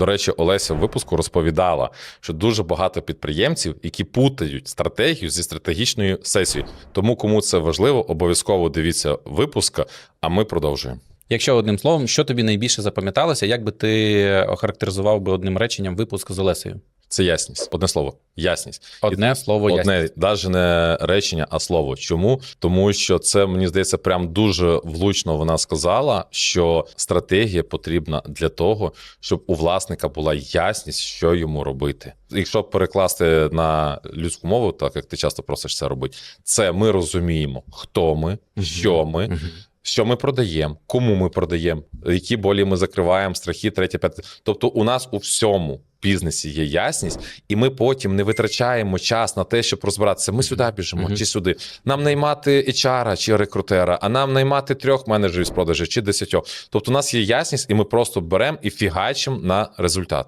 До речі, Олеся в випуску розповідала, що дуже багато підприємців, які путають стратегію зі стратегічною сесією. Тому кому це важливо, обов'язково дивіться випуска. А ми продовжуємо. Якщо одним словом, що тобі найбільше запам'яталося, як би ти охарактеризував би одним реченням випуск з Олесею? Це ясність. Одне слово, ясність. Одне слово ясність. Одне, навіть не речення, а слово. Чому? Тому що це мені здається, прям дуже влучно вона сказала, що стратегія потрібна для того, щоб у власника була ясність, що йому робити. Якщо перекласти на людську мову, так як ти часто просиш це робити, це ми розуміємо, хто ми, що ми. Що ми продаємо, кому ми продаємо, які болі ми закриваємо, страхи, третє, п'яте. Тобто, у нас у всьому бізнесі є ясність, і ми потім не витрачаємо час на те, щоб розбиратися. Ми сюди біжимо Мгм. чи сюди. Нам наймати HR чи рекрутера, а нам наймати трьох менеджерів з продажу чи десятьох. Тобто, у нас є ясність, і ми просто беремо і фігачимо на результат.